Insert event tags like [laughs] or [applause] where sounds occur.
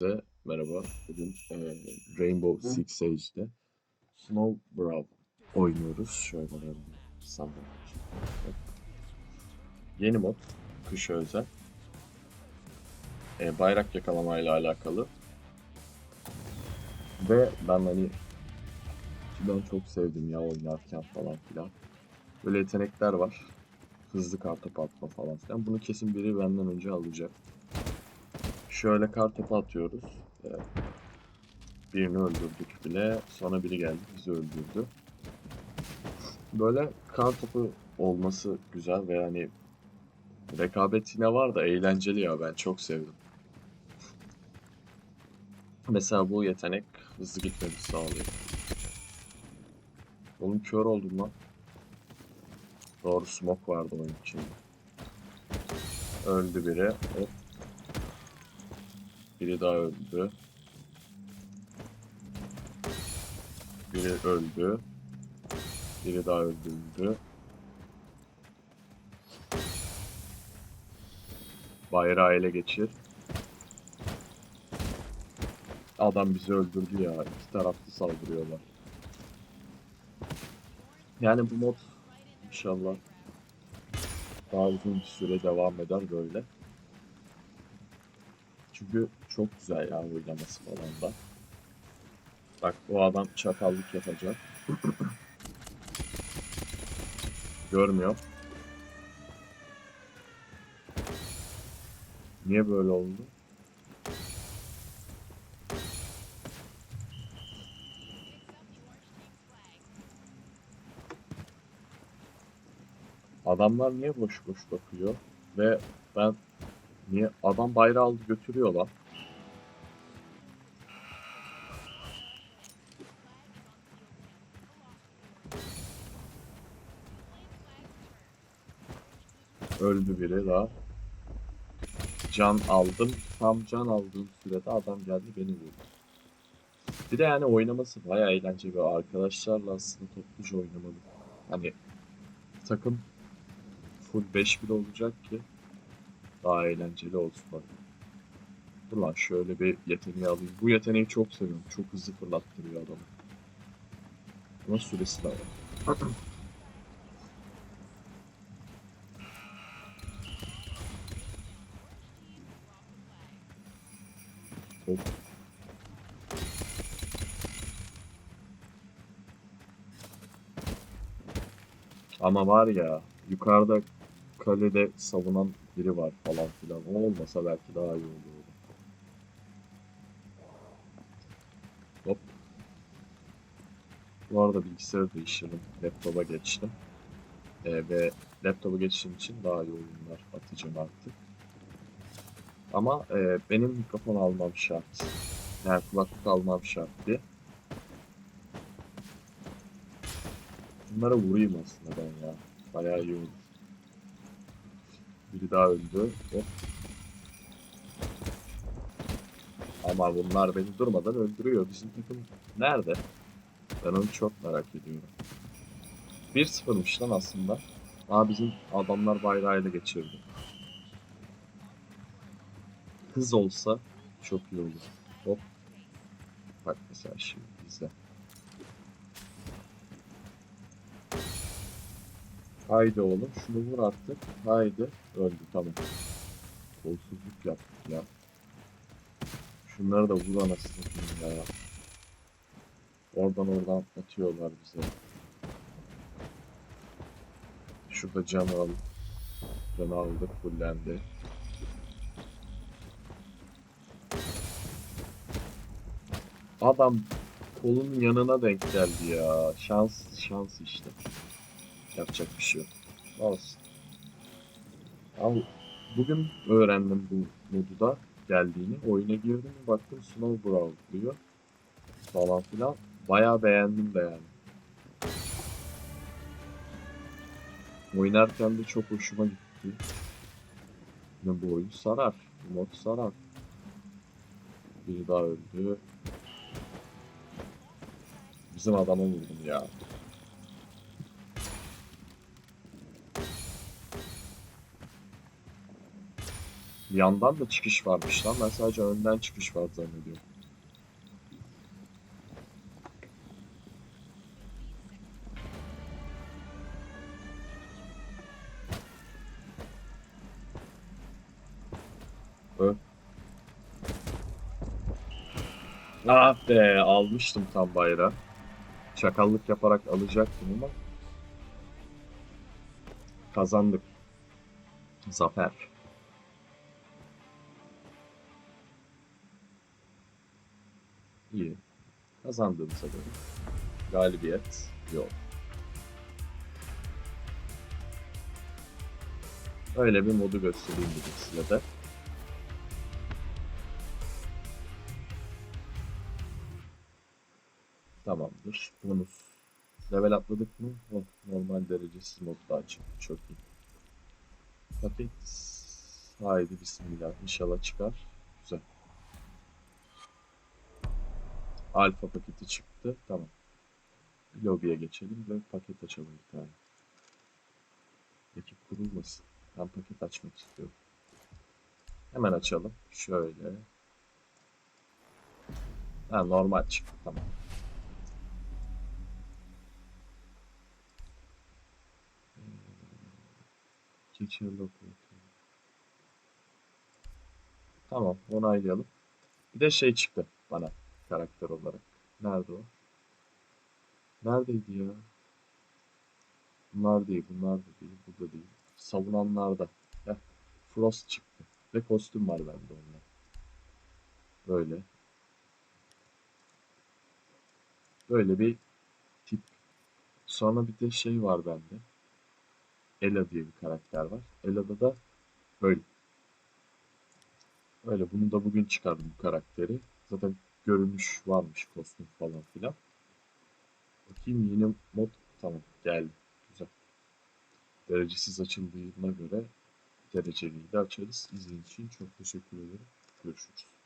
Herkese merhaba. Bugün e, Rainbow Six Siege'de Snowbrow oynuyoruz. Şöyle sandalye çekeyim. Yeni mod, kış özel. E, bayrak yakalamayla alakalı. Ve ben hani ben çok sevdim ya oynarken falan filan. Böyle yetenekler var. Hızlı kartopu atma falan filan. Bunu kesin biri benden önce alacak. Şöyle kartopu atıyoruz. Birini öldürdük bile. Sonra biri geldi bizi öldürdü. Böyle kartopu olması güzel ve yani rekabet yine var da eğlenceli ya ben çok sevdim. [laughs] Mesela bu yetenek hızlı gitmemizi sağlıyor. Oğlum kör oldum lan. Doğru smoke vardı oyun içinde. Öldü biri. Hop. Biri daha öldü. Biri öldü. Biri daha öldürüldü. Bayrağı ele geçir. Adam bizi öldürdü ya. İki taraflı saldırıyorlar. Yani bu mod inşallah daha uzun bir süre devam eder böyle. Çünkü çok güzel ya oynaması falan da. Bak o adam çakallık yapacak. Görmüyor. Niye böyle oldu? Adamlar niye boş boş bakıyor? Ve ben niye adam bayrağı aldı götürüyor lan? Öldü biri daha. Can aldım. Tam can aldığım sürede adam geldi beni vurdu. Bir de yani oynaması bayağı eğlenceli. Arkadaşlarla aslında topluca oynamalı. Hani takım full 5-1 olacak ki daha eğlenceli olsun bak. Dur şöyle bir yeteneği alayım. Bu yeteneği çok seviyorum. Çok hızlı fırlattırıyor adamı. Ama süresi de var. [clears throat] Ama var ya yukarıda kalede savunan biri var falan filan. O olmasa belki daha iyi olurdu. Hop. Bu arada bilgisayarı değiştirdim. Laptopa geçtim. Ee, ve laptopa geçtiğim için daha iyi oyunlar atacağım artık. Ama e, benim mikrofon almam şart. Yani kulaklık almam şart diye. Bunlara vurayım aslında ben ya. Bayağı iyi olur. Biri daha öldü. Hop. Ama bunlar beni durmadan öldürüyor. Bizim takım nerede? Ben onu çok merak ediyorum. 1-0'mış lan aslında. Aa bizim adamlar bayrağıyla geçirdi. Hız olsa çok iyi olur. Hop. Bak mesela şimdi izle. Haydi oğlum şunu vur artık. Haydi. Öldü tamam. Kolsuzluk yaptık ya. Şunları da vur anasını ya. Oradan oradan atıyorlar bize. Şurada can al. Can aldık fullendi. Adam kolunun yanına denk geldi ya. Şans şans işte. Yapacak bir şey yok. Olsun. Al. Bugün öğrendim bu modu da geldiğini. Oyuna girdim baktım Snowbrow diyor. Falan filan. Bayağı beğendim de yani. Oynarken de çok hoşuma gitti. Yine bu oyun sarar. Mod sarar. Biri daha öldü. Bizim adamı vurdum ya. Yandan da çıkış varmış lan. Ben sadece önden çıkış var zannediyorum. Ö. Ah be almıştım tam bayrağı. Çakallık yaparak alacaktım ama kazandık. Zafer. İyi. Kazandığımıza göre. Galibiyet yok. Öyle bir modu göstereyim dedik size de. Tamamdır. Bonus. Level atladık mı? Oh, normal derecesiz modda açık. Çok iyi. Paket. Haydi bismillah. İnşallah çıkar. Güzel. Alfa paketi çıktı. Tamam. Lobiye geçelim ve paket açalım bir tane. Ekip kurulmasın. Ben paket açmak istiyorum. Hemen açalım. Şöyle. Ha, normal çıktı. Tamam. Geçiyor lobiye. Tamam. Onaylayalım. Bir de şey çıktı bana karakter olarak. Nerede o? Neredeydi ya? Bunlar değil, bunlar da değil, bu da değil. Savunanlarda. Heh, Frost çıktı. Ve kostüm var bende onunla. Böyle. Böyle bir tip. Sonra bir de şey var bende. Ela diye bir karakter var. Ela'da da böyle. Öyle bunu da bugün çıkardım bu karakteri. Zaten görünüş varmış kostüm falan filan. Bakayım yeni mod tamam geldi. Güzel. Derecesiz açıldığına göre dereceliyi de açarız. İzlediğiniz için çok teşekkür ederim. Görüşürüz.